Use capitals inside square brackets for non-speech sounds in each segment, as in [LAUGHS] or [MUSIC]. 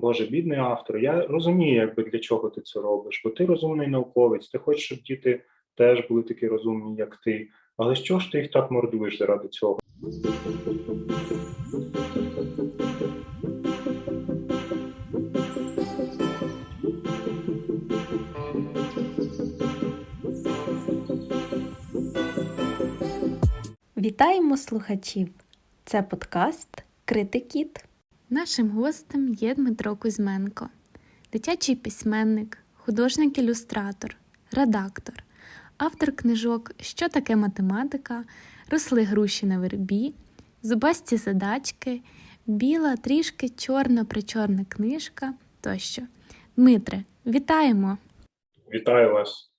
Боже, бідний автор. Я розумію, якби для чого ти це робиш, бо ти розумний науковець, ти хочеш, щоб діти теж були такі розумні, як ти. Але що ж ти їх так мордуєш заради цього? Вітаємо слухачів! Це подкаст Критикіт. Нашим гостем є Дмитро Кузьменко, дитячий письменник, художник-ілюстратор, редактор, автор книжок Що таке математика, Росли груші на вербі, Зубасті задачки, Біла, трішки чорна причорна книжка тощо. Дмитре, вітаємо! Вітаю вас.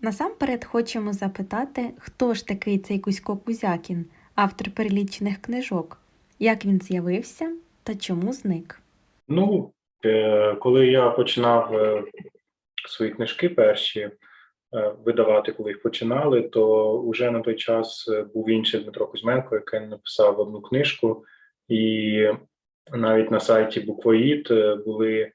Насамперед хочемо запитати, хто ж такий цей Кузько Кузякін, автор перелічених книжок, як він з'явився та чому зник. Ну, е, коли я починав е, свої книжки перші е, видавати, коли їх починали, то вже на той час був інший Дмитро Кузьменко, який написав одну книжку, і навіть на сайті Буквоїд були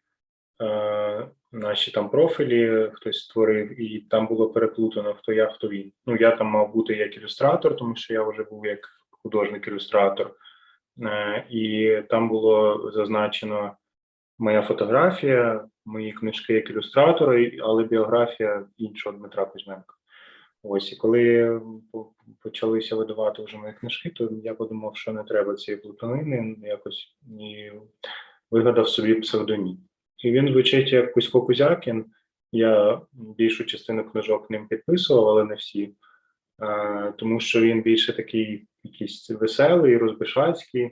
наші там профілі, хтось створив, і там було переплутано, хто я, хто він. Ну, я там мав бути як ілюстратор, тому що я вже був як художник-ілюстратор. Е, І там було зазначено моя фотографія, мої книжки як ілюстратора, але біографія іншого Дмитра Кузьменка. Ось і коли почалися видавати вже мої книжки, то я подумав, що не треба цієї плутанини, якось і вигадав собі псевдонім. І він звучить як Кузько Кузякін. Я більшу частину книжок ним підписував, але не всі. Е, тому що він більше такий якийсь веселий, розбишацький.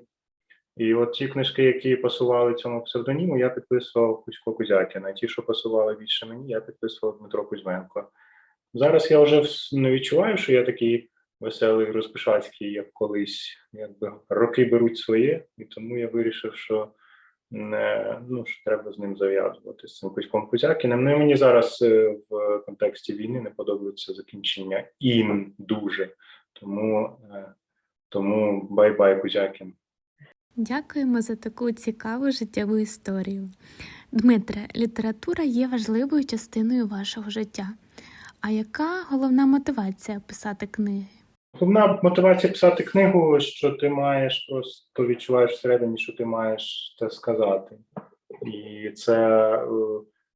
І от ті книжки, які пасували цьому псевдоніму, я підписував Кузько Кузякіна. Ті, що пасували більше мені, я підписував Дмитро Кузьменко. Зараз я вже не відчуваю, що я такий веселий, розбишацький, як колись. Якби роки беруть своє, і тому я вирішив, що не, ну, що треба з ним зав'язувати з цим Кузьком Кузякіним. Ну мені зараз е, в контексті війни не подобається закінчення ін дуже. Тому, е, тому бай-бай, Кузякін. Дякуємо за таку цікаву життєву історію. Дмитре, література є важливою частиною вашого життя. А яка головна мотивація писати книги? Головна мотивація писати книгу, що ти маєш просто відчуваєш всередині, що ти маєш це сказати. І це е,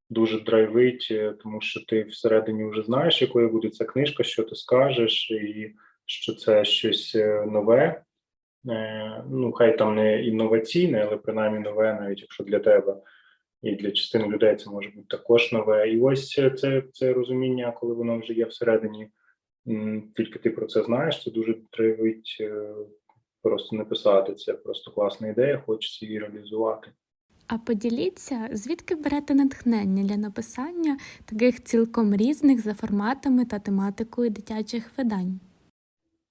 дуже драйвить, е, тому що ти всередині вже знаєш, якою буде ця книжка, що ти скажеш, і що це щось е, нове. Е, Ну, хай там не інноваційне, але принаймні нове, навіть якщо для тебе і для частини людей це може бути також нове. І ось це, це розуміння, коли воно вже є всередині. Тільки ти про це знаєш, це дуже тривить е, просто не писати. Це просто класна ідея, хочеться її реалізувати. А поділіться, звідки берете натхнення для написання таких цілком різних за форматами та тематикою дитячих видань?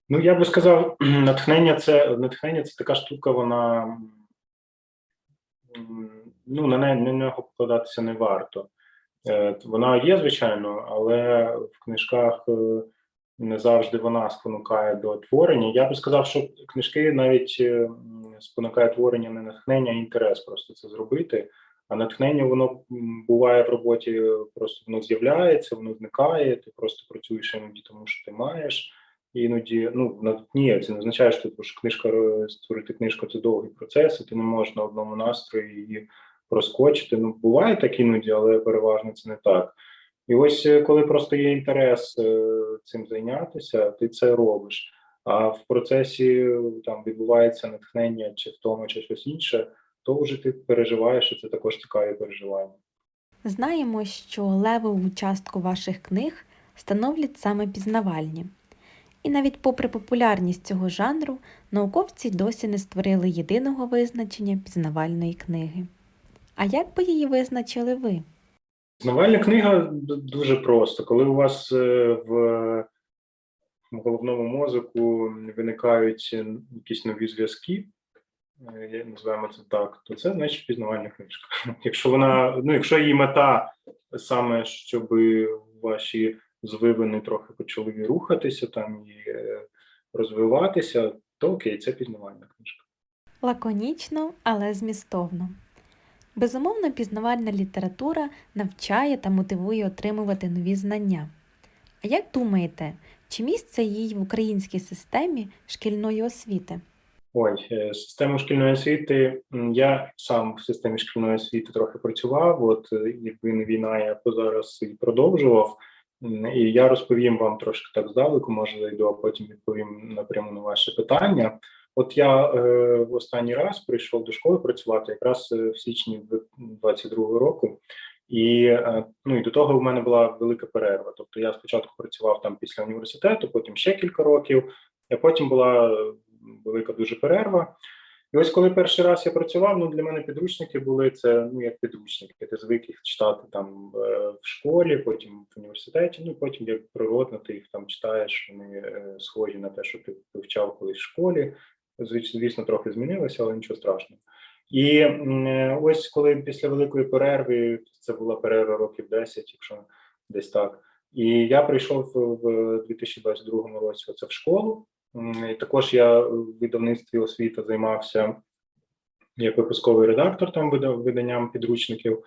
Ну, я би сказав, [CLEARS THROAT] натхнення це натхнення це така штука, вона ну, на неї на нього покладатися не варто. Е, Вона є, звичайно, але в книжках е, не завжди вона спонукає до творення. Я би сказав, що книжки навіть е, спонукає творення не натхнення, а інтерес просто це зробити. А натхнення воно буває в роботі, просто воно з'являється, воно зникає. Ти просто працюєш іноді, тому що ти маєш. Іноді, ну на- ні, це не означає, що, типу, що книжка е, створити книжку це довгий процес, і ти не можеш на одному настрої її проскочити. Ну, буває так іноді, але переважно це не так. І ось е, коли просто є інтерес е, цим зайнятися, ти це робиш. А в процесі там відбувається натхнення чи втома, чи щось інше, то вже ти переживаєш, і це також цікаві переживання. Знаємо, що левову частку ваших книг становлять саме пізнавальні. І навіть попри популярність цього жанру, науковці досі не створили єдиного визначення пізнавальної книги. А як би її визначили ви? Пізнавальна книга дуже просто. Коли у вас е, в головному мозку виникають е, якісь нові зв'язки, е, називаємо це так, то це значить пізнавальна книжка. [LAUGHS] Якщо вона, ну якщо її мета саме, щоб ваші звивини трохи почали рухатися там і е, розвиватися, то окей, це пізнавальна книжка. Лаконічно, але змістовно. Безумовно, пізнавальна література навчає та мотивує отримувати нові знання. А як думаєте, чи місце їй в українській системі шкільної освіти? Ой, е, систему шкільної освіти. Я сам в системі шкільної освіти трохи працював. От е, якби не війна, я б зараз і продовжував. І я розповім вам трошки так здалеку, може зайду, а потім відповім напряму на ваше питання. От я е, в останній раз прийшов до школи працювати якраз е, в січні 22-го року. І е, ну і до того в мене була велика перерва. Тобто я спочатку працював там після університету, потім ще кілька років, а потім була е, велика дуже перерва. І ось коли перший раз я працював, ну для мене підручники були це ну як підручники. Ти звик їх читати там е, в школі, потім в університеті. Ну потім як природно, ти їх там читаєш. Вони е, схожі на те, що ти вивчав колись в школі. Звісно, трохи змінилося, але нічого страшного. І е, ось коли після великої перерви, це була перерва років 10, якщо десь так. І я прийшов в 2022 році оце в школу. І також я в видавництві освіта займався як випусковий редактор там виданням підручників.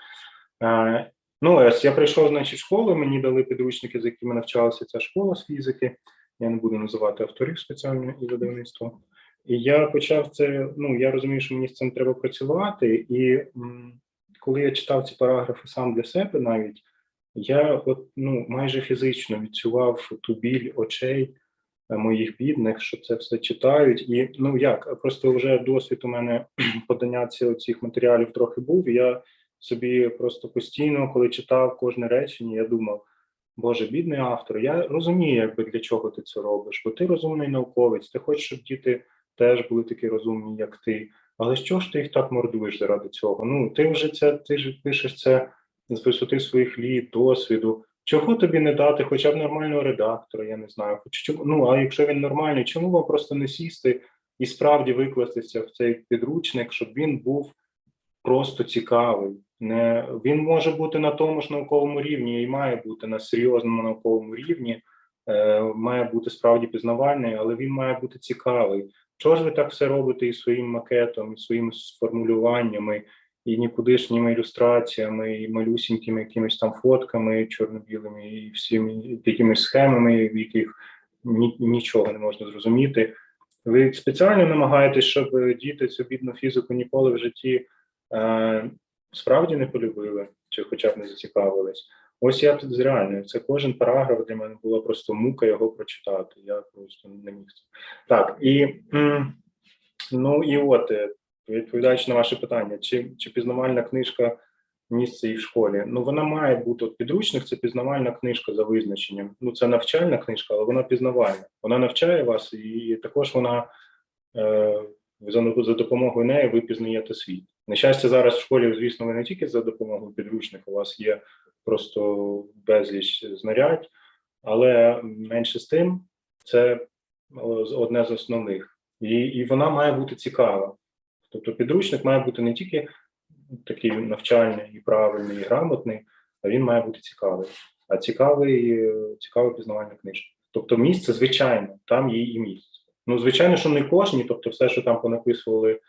Е, Ну, ось я прийшов, значить, в школу, мені дали підручники, з якими навчалася ця школа з фізики. Я не буду називати авторів спеціально і видавництво. І я почав це. Ну, я розумію, що мені з цим треба працювати. І коли я читав ці параграфи сам для себе навіть, я от, ну, майже фізично відчував ту біль очей моїх бідних, що це все читають. І ну як, просто вже досвід у мене [CLEARS THROAT] подання цих матеріалів трохи був. І я собі просто постійно, коли читав кожне речення, я думав. Боже, бідний автор, я розумію, якби для чого ти це робиш, бо ти розумний науковець, ти хочеш, щоб діти теж були такі розумні, як ти. Але що ж ти їх так мордуєш заради цього? Ну, ти вже це, ти ж пишеш це з висоти своїх літ, досвіду. Чого тобі не дати хоча б нормального редактора, я не знаю. Хоч ну, а якщо він нормальний, чому вам просто не сісти і справді викластися в цей підручник, щоб він був просто цікавий. Не він може бути на тому ж науковому рівні і має бути на серйозному науковому рівні, е, має бути справді пізнавальний, але він має бути цікавий. Чого ж ви так все робите і своїм макетом, і своїми сформулюваннями, і нікудишніми ілюстраціями, і малюсінькими якимись там фотками чорно-білими, і всіми якимись схемами, в яких ні, нічого не можна зрозуміти. Ви спеціально намагаєтесь, щоб діти цю бідну фізику ніколи в житті е, справді не полюбили, чи хоча б не зацікавились. Ось я тут реально, це кожен параграф для мене була просто мука його прочитати. Я просто не міг. це. Так, і ну і от, е, відповідаючи на ваше питання, чи, чи пізнавальна книжка місце і в школі? Ну, вона має бути от підручник, це пізнавальна книжка за визначенням. Ну, це навчальна книжка, але вона пізнавальна. Вона навчає вас, і також вона е, за, допомогою неї ви пізнаєте світ. На щастя, зараз в школі, звісно, ви не тільки за допомогою підручника, у вас є просто безліч знарядь, але менше з тим це одне з основних. І, і вона має бути цікава. Тобто підручник має бути не тільки такий навчальний і правильний, і грамотний, а він має бути цікавий. А цікавий, е, цікава пізнавальна книжка. Тобто місце, звичайно, там є і місце. Ну, звичайно, що не кожній, тобто все, що там понаписували,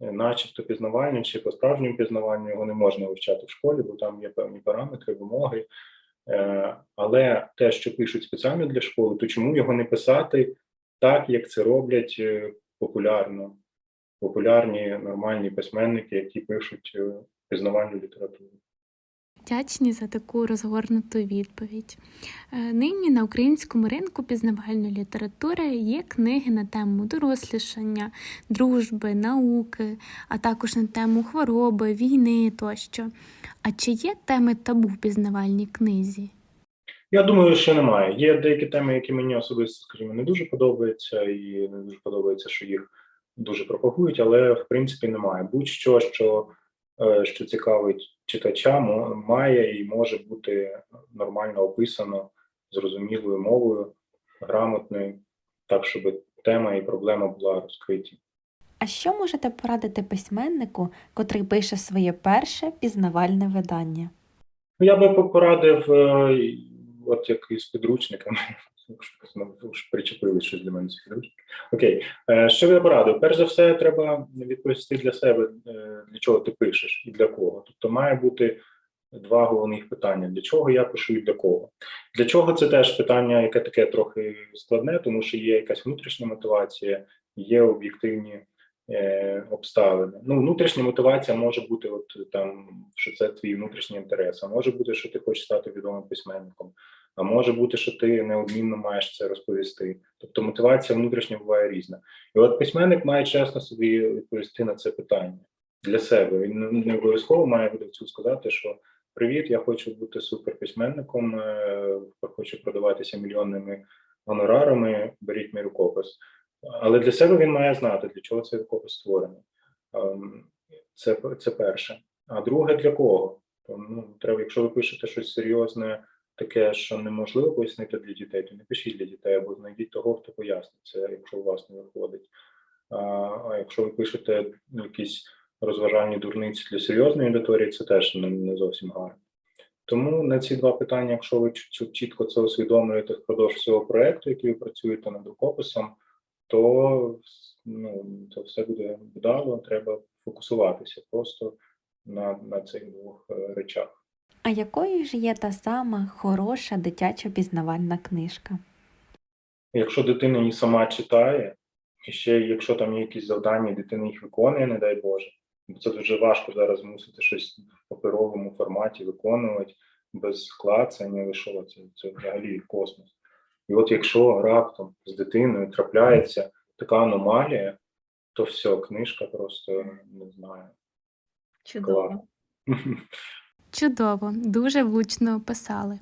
е, начебто пізнавальне чи по справжньому пізнаванню, його не можна вивчати в школі, бо там є певні параметри, вимоги. Е, Але те, що пишуть спеціально для школи, то чому його не писати так, як це роблять популярно? Популярні нормальні письменники, які пишуть е, пізнавальну літературу. Вдячні за таку розгорнуту відповідь. Е, Нині на українському ринку пізнавальної літератури є книги на тему дорослішання, дружби, науки, а також на тему хвороби, війни тощо. А чи є теми табу в пізнавальній книзі? Я думаю, що немає. Є деякі теми, які мені особисто, скажімо, не дуже подобаються, і не дуже подобається, що їх дуже пропагують, але в принципі немає. Будь-що, що, е, що цікавить читача, має і може бути нормально описано зрозумілою мовою, грамотною, так, щоб тема і проблема була розкриті. А що можете порадити письменнику, котрий пише своє перше пізнавальне видання? Ну, я би порадив, е, от як із підручниками, Знову причепили щось для мене. Окей, Е, що я порадив? Перш за все, треба відповісти для себе, е, для чого ти пишеш і для кого. Тобто має бути два головних питання: для чого я пишу і для кого. Для чого це теж питання, яке таке трохи складне, тому що є якась внутрішня мотивація, є об'єктивні е, обставини. Ну, внутрішня мотивація може бути, от там, що це твій внутрішній інтерес, а може бути, що ти хочеш стати відомим письменником. А може бути, що ти неодмінно маєш це розповісти. Тобто мотивація внутрішня буває різна. І от письменник має чесно собі відповісти на це питання для себе. Він не- обов'язково має видавцю сказати, що привіт, я хочу бути суперписьменником, е, хочу продаватися мільйонними гонорарами, беріть мій рукопис. Але для себе він має знати, для чого цей рукопис створений. Ем, Це, це перше. А друге, для кого? Ну, треба, якщо ви пишете щось серйозне, таке, що неможливо пояснити для дітей, то не пишіть для дітей, або знайдіть того, хто пояснить це, якщо у вас не виходить. А, якщо ви пишете якісь розважальні дурниці для серйозної аудиторії, це теж не, зовсім гарно. Тому на ці два питання, якщо ви чіт- чіт- чітко це усвідомлюєте впродовж всього проекту, який ви працюєте над рукописом, то ну, це все буде вдало, треба фокусуватися просто на, на цих двох е, речах. А якою ж є та сама хороша дитяча пізнавальна книжка? Якщо дитина її сама читає, і ще якщо там є якісь завдання, дитина їх виконує, не дай Боже, бо це дуже важко зараз змусити щось в паперовому форматі виконувати без клацання, що, це, це взагалі космос. І от якщо раптом з дитиною трапляється така аномалія, то все, книжка просто не знаю. Чудово. [LAUGHS] Чудово, дуже влучно описали.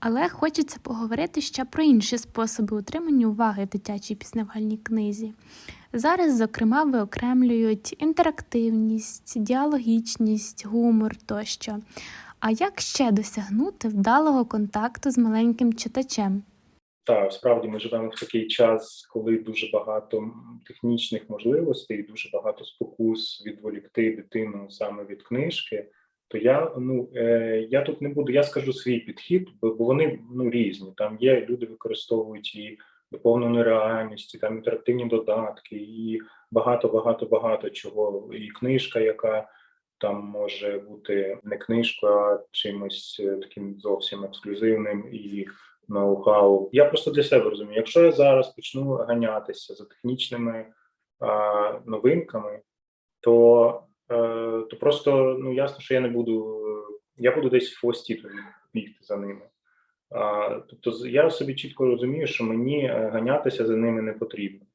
Але хочеться поговорити ще про інші способи утримання уваги дитячій пізнавальній книзі. Зараз, зокрема, виокремлюють інтерактивність, діалогічність, гумор тощо. А як ще досягнути вдалого контакту з маленьким читачем? Так, справді ми живемо в такий час, коли дуже багато технічних можливостей, дуже багато спокус відволікти дитину саме від книжки. То я ну е, я тут не буду. Я скажу свій підхід, бо, вони ну різні. Там є люди використовують і доповнену реальність, і там інтерактивні додатки, і багато, багато, багато чого. І книжка, яка там може бути не книжкою, а чимось е, таким зовсім ексклюзивним і ноу-хау. Я просто для себе розумію. Якщо я зараз почну ганятися за технічними а, новинками, то, то просто ну ясно, що я не буду. Я буду десь в хвості бігти за ними. Тобто, я собі чітко розумію, що мені е, ганятися за ними не потрібно.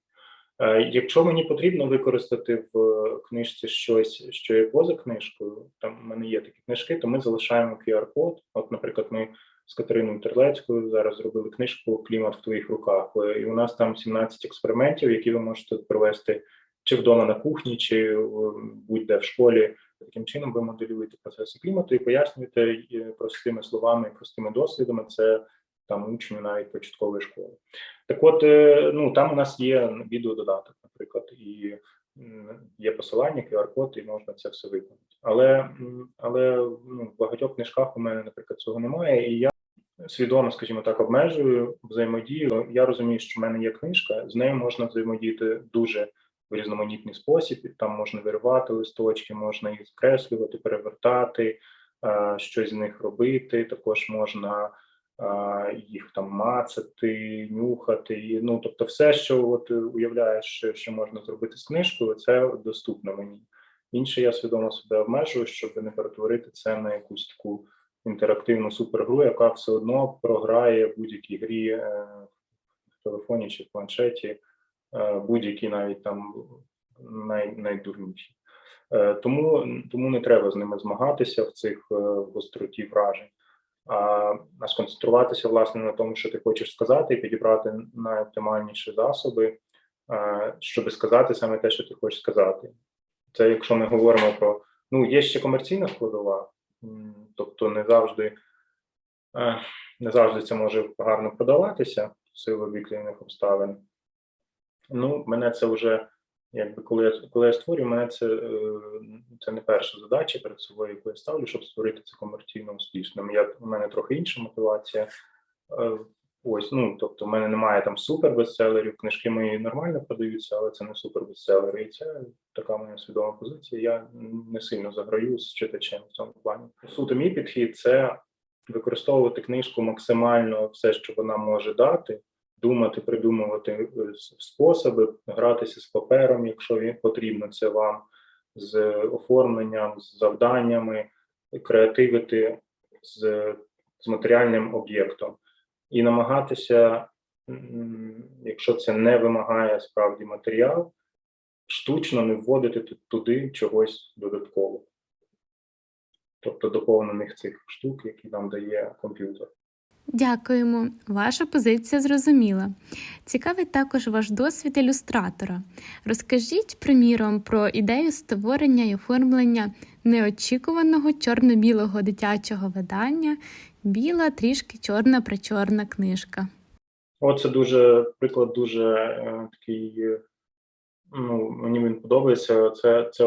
Е, Якщо мені потрібно використати в книжці щось, що є поза книжкою, там в мене є такі книжки, то ми залишаємо QR-код. От, наприклад, ми з Катериною Терлецькою зараз зробили книжку Клімат в твоїх руках. Е, І у нас там 17 експериментів, які ви можете провести чи вдома на кухні, чи е, будь-де в школі. Таким чином ви моделюєте процеси клімату і пояснюєте е, простими словами, простими дослідами. Це там учню навіть початкової школи. Так от, е, ну там у нас є відеододаток, наприклад, і є посилання, QR-код, і можна це все виконати. Але, але ну, в багатьох книжках у мене, наприклад, цього немає, і я свідомо, скажімо так, обмежую взаємодію. Я розумію, що в мене є книжка, з нею можна взаємодіяти дуже в різноманітний спосіб. Там можна виривати листочки, можна їх скреслювати, перевертати, е, щось з них робити. Також можна їх там мацати, нюхати. Ну, тобто, все, що от е, уявляєш, що, можна зробити з книжкою, це доступно мені. Інше я свідомо себе обмежую, щоб не перетворити це на якусь таку інтерактивну супергру, яка все одно програє в будь-якій грі е, в телефоні чи в планшеті, е, будь-які навіть там най, найдурніші. Е, тому, тому не треба з ними змагатися в цих е, гостроті вражень а, сконцентруватися власне на тому, що ти хочеш сказати, і підібрати найоптимальніші засоби, щоб сказати саме те, що ти хочеш сказати. Це якщо ми говоримо про ну є ще комерційна складова, тобто не завжди е, не завжди це може гарно продаватися в силу об'єктивних обставин. Ну, мене це вже якби коли я коли я створюю, мене це, е, це не перша задача перед собою, яку я ставлю, щоб створити це комерційно успішним. Я у мене трохи інша мотивація. Е, Ось, ну тобто, в мене немає там супер бестселерів, книжки мої нормально продаються, але це не супер бестселери. І це така моя свідома позиція. Я не сильно заграю з читачем в цьому плані. По суті, мій підхід це використовувати книжку максимально все, що вона може дати, думати, придумувати е, способи, гратися з папером, якщо він потрібно це вам, з оформленням, з завданнями, креативити з, з матеріальним об'єктом і намагатися, якщо це не вимагає справді матеріал, штучно не вводити туди чогось додатково. Тобто доповнених цих штук, які нам дає комп'ютер. Дякуємо. Ваша позиція зрозуміла. Цікавий також ваш досвід ілюстратора. Розкажіть, приміром, про ідею створення і оформлення неочікуваного чорно-білого дитячого видання Біла трішки чорна причорна книжка. Оце дуже приклад дуже е, такий. Ну, мені він подобається. Це, це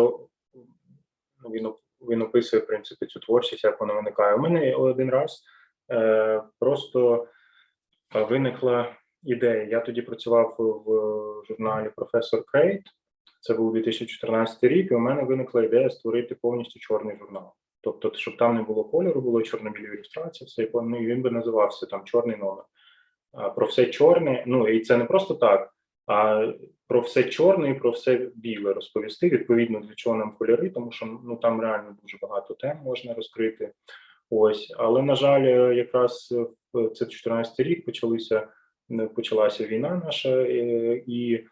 ну, він, він описує в принципі цю творчість, як вона виникає. У мене один раз просто е, виникла ідея. Я тоді працював в журналі Професор Крейт. Це був 2014 рік, і у мене виникла ідея створити повністю чорний журнал. Тобто, щоб там не було кольору, було чорно-білі ілюстрації, все ну, і він би називався там чорний номер. Про все чорне, ну і це не просто так, а про все чорне і про все біле розповісти. Відповідно, для чого нам кольори, тому що ну там реально дуже багато тем можна розкрити. Ось, але на жаль, е, якраз в це 14 рік почалися е, почалася війна наша, е, і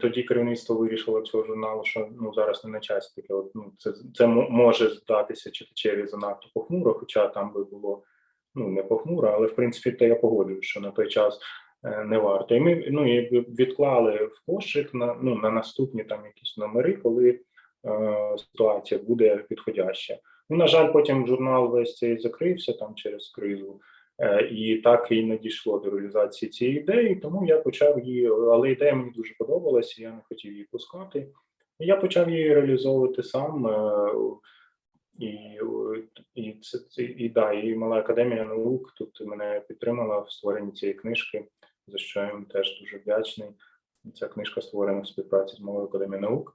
тоді керівництво вирішило цього журналу, що ну зараз не на часі таке. От, ну це це мо- може здатися читачеві занадто похмуро, хоча там би було ну не похмуро, але в принципі те я погоджуюсь, що на той час е, не варто. І ми ну і відклали в кошик на ну на наступні там якісь номери, коли е, ситуація буде підходяща. Ну на жаль, потім журнал весь цей закрився там через кризу. Е, І так і не дійшло до реалізації цієї ідеї, тому я почав її, але ідея мені дуже подобалася, я не хотів її пускати. І я почав її реалізовувати сам. е, І, і це це- і да, і мала академія наук тут мене підтримала в створенні цієї книжки, за що я їм теж дуже вдячний. Ця книжка створена в співпраці з малою академією наук.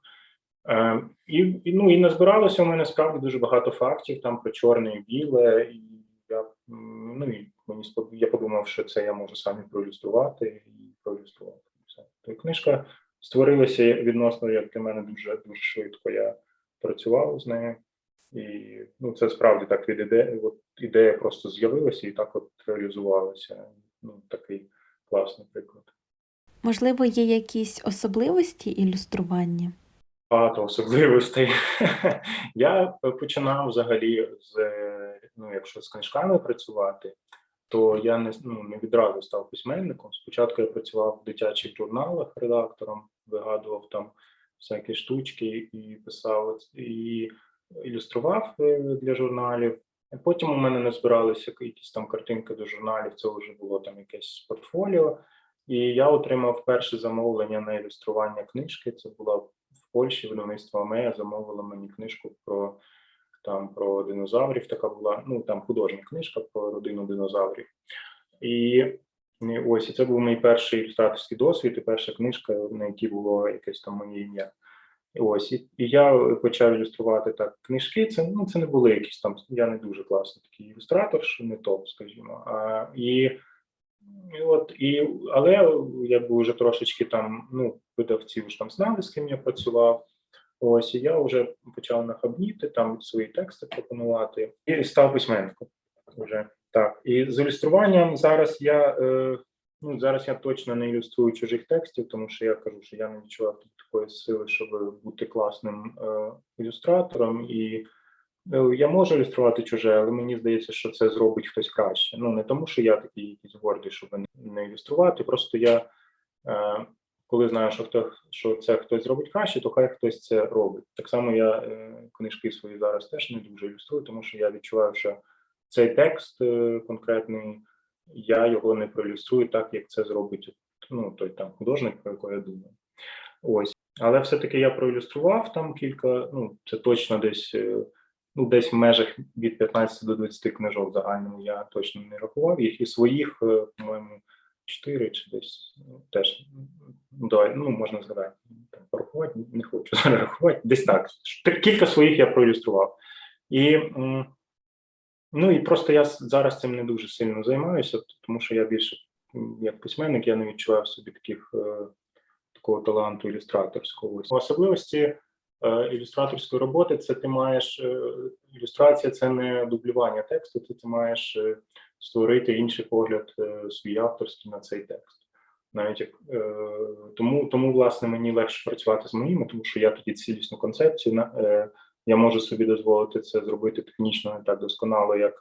Е, і, ну і назбиралося у мене справді дуже багато фактів там про чорне і біле. І я ну і мені спод- я подумав, що це я можу сам проілюструвати і проілюструвати. Все. То книжка створилася відносно як для мене дуже дуже швидко. Я працював з нею. І ну, це справді так від ідеї. От ідея просто з'явилася і так от реалізувалася. Ну, такий класний приклад. Можливо, є якісь особливості ілюстрування? Багато особливостей. [LAUGHS] Я починав взагалі з ну, якщо з книжками працювати, то я не ну, не відразу став письменником. Спочатку я працював в дитячих журналах редактором, вигадував там всякі штучки і писав і ілюстрував е, для журналів. Потім у мене не збиралися якісь там картинки до журналів, це вже було там якесь портфоліо. І я отримав перше замовлення на ілюстрування книжки. Це була Польщі видавництво Амея замовило мені книжку про там про динозаврів. Така була ну там художня книжка про родину динозаврів. І ось і це був мій перший ілюстраторський досвід, і перша книжка, на якій було якесь там моє ім'я. Ось і, і я почав ілюструвати так книжки. Це ну це не були якісь там. Я не дуже класний такий ілюстратор, що не топ, скажімо. А, і, і от і але якби вже трошечки там ну видавці вже там знали, з ким я працював. Ось і я вже почав нахабніти там свої тексти пропонувати і став письменником. Вже так. І з ілюструванням зараз я е, ну зараз я точно не ілюструю чужих текстів, тому що я кажу, що я не відчував такої сили, щоб бути класним е, ілюстратором. І е, я можу ілюструвати чуже, але мені здається, що це зробить хтось краще. Ну не тому, що я такий якийсь гордий, щоб не ілюструвати. Просто я. Е, коли знаю, що хто що це хтось зробить краще, то хай хтось це робить. Так само я е, книжки свої зараз теж не дуже ілюструю, тому що я відчуваю, що цей текст е, конкретний, я його не проілюструю так, як це зробить ну, той там художник, про якого я думаю. Ось. Але все-таки я проілюстрував там кілька, ну, це точно десь е, ну, десь в межах від 15 до 20 книжок загальному я точно не рахував. Їх і своїх, по-моєму, 4 чи десь ну, теж ну, ну, можна згадати. Там, порахувати, не хочу [LAUGHS] зараз рахувати. Десь так. Кілька своїх я проілюстрував. І, ну, і просто я зараз цим не дуже сильно займаюся, тому що я більше як письменник, я не відчуваю собі таких е, такого таланту ілюстраторського. Особливості е, ілюстраторської роботи це ти маєш е, ілюстрація, це не дублювання тексту, ти, ти маєш створити інший погляд свій авторський на цей текст. Навіть як е, тому, тому власне мені легше працювати з моїми, тому що я тоді цілісну концепцію на е, я можу собі дозволити це зробити технічно не так досконало, як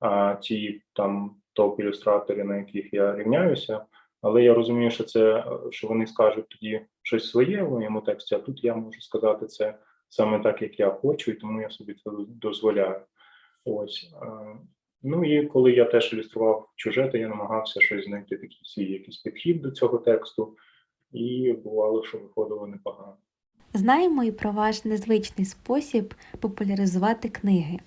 а, ті там топ-ілюстратори, на яких я рівняюся. Але я розумію, що це е, що вони скажуть тоді щось своє в моєму тексті, а тут я можу сказати це саме так, як я хочу, і тому я собі це дозволяю. Ось. Ну і коли я теж ілюстрував чуже, то я намагався щось знайти такий свій якийсь підхід до цього тексту, і бувало, що виходило непогано. Знаємо і про ваш незвичний спосіб популяризувати книги.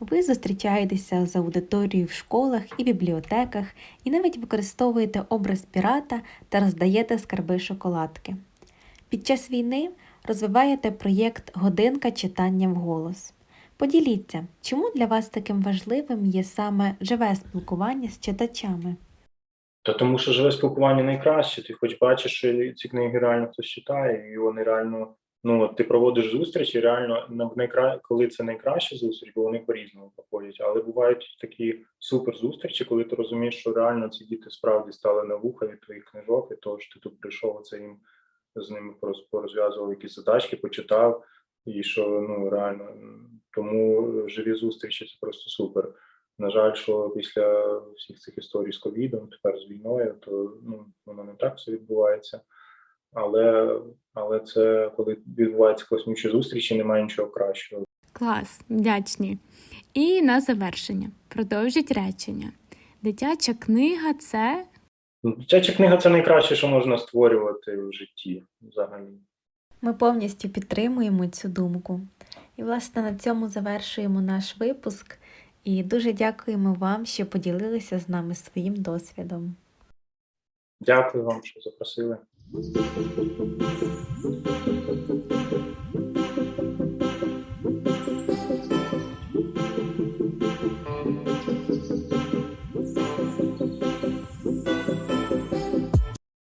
Ви зустрічаєтеся з аудиторією в школах і бібліотеках, і навіть використовуєте образ пірата та роздаєте скарби шоколадки. Під час війни розвиваєте проєкт Годинка читання вголос. Поділіться, чому для вас таким важливим є саме живе спілкування з читачами? Та тому що живе спілкування найкраще. Ти хоч бачиш, що ці книги реально хтось читає, і вони реально. Ну, ти проводиш зустрічі, реально найкра... коли це найкраща зустріч, бо вони по-різному проходять. Але бувають такі супер зустрічі, коли ти розумієш, що реально ці діти справді стали на вуха від твоїх книжок, і того, що ти тут прийшов, це їм з ними порозв'язував якісь задачки, почитав, і що ну реально тому живі зустрічі це просто супер. На жаль, що після всіх цих історій з ковідом, тепер з війною, то ну воно не так все відбувається. Але, але це коли відбуваються космічні зустрічі, немає нічого кращого. Клас, вдячні. І на завершення. Продовжіть речення. Дитяча книга це Дитяча книга це найкраще, що можна створювати в житті взагалі. Ми повністю підтримуємо цю думку. І, власне, на цьому завершуємо наш випуск. І дуже дякуємо вам, що поділилися з нами своїм досвідом. Дякую вам, що запросили.